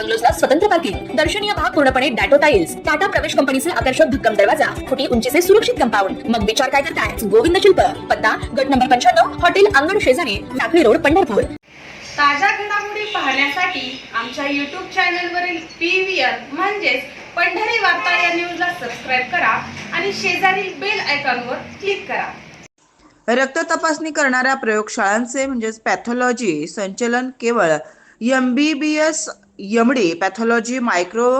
बंगलोजला स्वतंत्र पार्किंग दर्शनीय भाग पूर्णपणे डॅटो टाईल्स टाटा प्रवेश कंपनीचे आकर्षक भक्कम दरवाजा. फुटी उंचीचे सुरक्षित कंपाऊंड. मग विचार काय करताय? गोविंद शिल्प. पत्ता गट नंबर पंच्याण्णव हॉटेल अंगण शेजारी टाकळी रोड पंढरपूर. ताज्या घडामोडी पाहण्यासाठी आमच्या यूट्यूब चॅनलवरील पी व्ही आर म्हणजेच पंढरी वार्ता या न्यूजला सबस्क्राईब करा आणि शेजारील बेल आयकॉनवर क्लिक करा. रक्त तपासणी करणाऱ्या प्रयोगशाळांचे म्हणजेच पॅथॉलॉजी संचलन केवळ M B B S MD pathology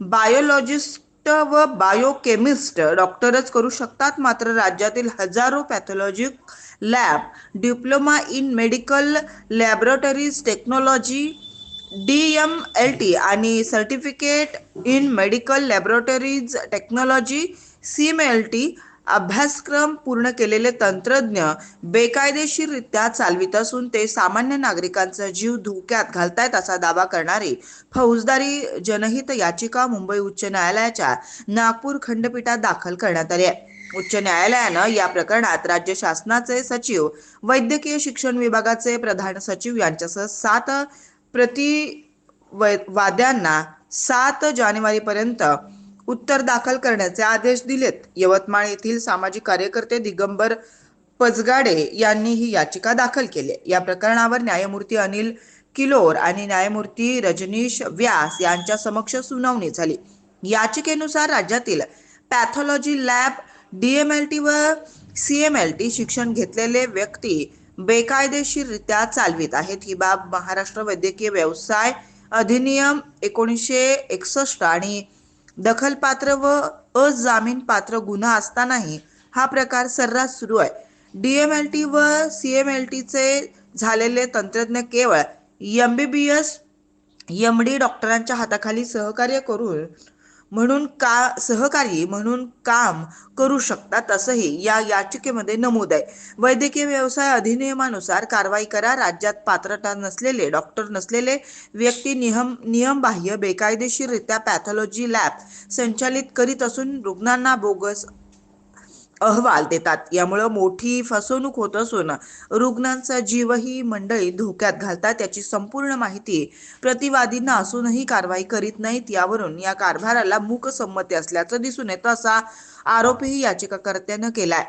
microbiologist व बायोकेमिस्ट डॉक्टरच करू शकतात. मात्र राज्यातील हजारो pathology lab diploma in medical laboratories technology D M L T आणि certificate in medical laboratories technology C M L T अभ्यासक्रम पूर्ण केलेले तंत्रज्ञ बेकायदेशीररित्या चालवित असून ते सामान्य नागरिकांचा जीव धोक्यात घालतायत असा दावा करणारी फौजदारी जनहित याचिका मुंबई उच्च न्यायालयाच्या नागपूर खंडपीठात दाखल करण्यात आली आहे. उच्च न्यायालयानं या प्रकरणात राज्य शासनाचे सचिव वैद्यकीय शिक्षण विभागाचे प्रधान सचिव यांच्यासह सात प्रतिवाद्यांना सात जानेवारी पर्यंत उत्तर दाखल करण्याचे आदेश दिलेत. यवतमाळ येथील सामाजिक कार्यकर्ते दिगंबर पजगाडे यांनी ही याचिका दाखल केली. आहे. या प्रकरणावर न्यायमूर्ती अनिल किलोर आणि न्यायमूर्ती रजनीश व्यास यांच्या समक्ष सुनावणी झाली. याचिकेनुसार राज्यातील पॅथॉलॉजी लॅब डीएमएलटी व सीएमएलटी शिक्षण घेतलेले व्यक्ती बेकायदेशीररित्या चालवित आहेत. ही बाब महाराष्ट्र वैद्यकीय व्यवसाय अधिनियम एकोणीसशे एकसष्ट आणि दखलपात्र व अजामीन पात्र गुन्हा असतानाही हा प्रकार सर्रास सुरू आहे. डीएमएलटी व सीएमएलटीचे झालेले तंत्रज्ञ केवळ एमबीबीएस एमडी डॉक्टरांच्या हाताखाली सहकार्य करून म्हणून का सहकारी म्हणून काम करू शकतात असंही या याचिकेमध्ये नमूद आहे. वैद्यकीय व्यवसाय अधिनियमानुसार कारवाई करा राज्यात पात्रता नसलेले डॉक्टर नसलेले व्यक्ती नियम नियमबाह्य बेकायदेशीररित्या पॅथॉलॉजी लॅब संचालित करीत असून रुग्णांना बोगस अहवाल देतात. यामुळं मोठी फसवणूक होत असून रुग्णांचा जीवही मंडळी धोक्यात घालतात. याची संपूर्ण माहिती प्रतिवादींना असूनही कारवाई करीत नाहीत. यावरून या कारभाराला मूक संमती असल्याचं दिसून येतं असा आरोपही याचिकाकर्त्यानं केलाय.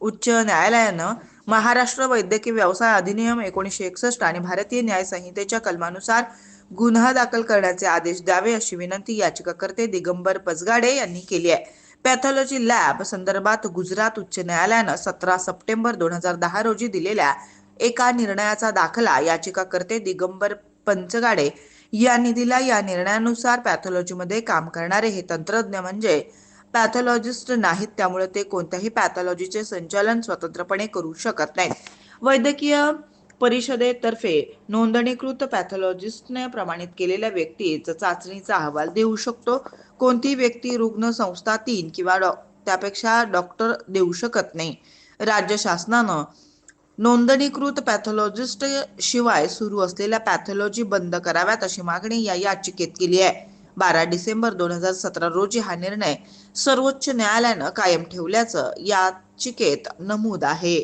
उच्च न्यायालयानं महाराष्ट्र वैद्यकीय व्यवसाय अधिनियम एकोणीसशे एकसष्ट आणि भारतीय न्याय संहितेच्या कलमानुसार गुन्हा दाखल करण्याचे आदेश द्यावे अशी विनंती याचिकाकर्ते दिगंबर पजगाडे यांनी केली आहे. पॅथॉलॉजी लॅब संदर्भात गुजरात उच्च न्यायालयानं सतरा सप्टेंबर दोन हजार दहा रोजी दिलेल्या एका निर्णयाचा दाखला याचिकाकर्ते दिगंबर पंचगाडे यांनी दिला. या निर्णयानुसार पॅथॉलॉजीमध्ये काम करणारे हे तंत्रज्ञ म्हणजे पॅथॉलॉजिस्ट नाहीत त्यामुळे ते कोणत्याही पॅथॉलॉजीचे संचालन स्वतंत्रपणे करू शकत नाहीत. वैद्यकीय परिषदेतर्फे नोंदणीकृत पॅथॉलॉजिस्टने प्रमाणित केलेल्या व्यक्तीच चाचणीचा अहवाल देऊ शकतो. कोणती व्यक्ती रुग्ण संस्था तीन किंवा डॉ त्यापेक्षा डॉक्टर देऊ शकत नाही. राज्य शासनानं नोंदणीकृत पॅथॉलॉजिस्ट शिवाय सुरू असलेल्या पॅथॉलॉजी बंद कराव्यात अशी मागणी या याचिकेत केली आहे. बारा डिसेंबर दोन हजार सतरा रोजी हा निर्णय सर्वोच्च न्यायालयानं कायम ठेवल्याचं याचिकेत नमूद आहे.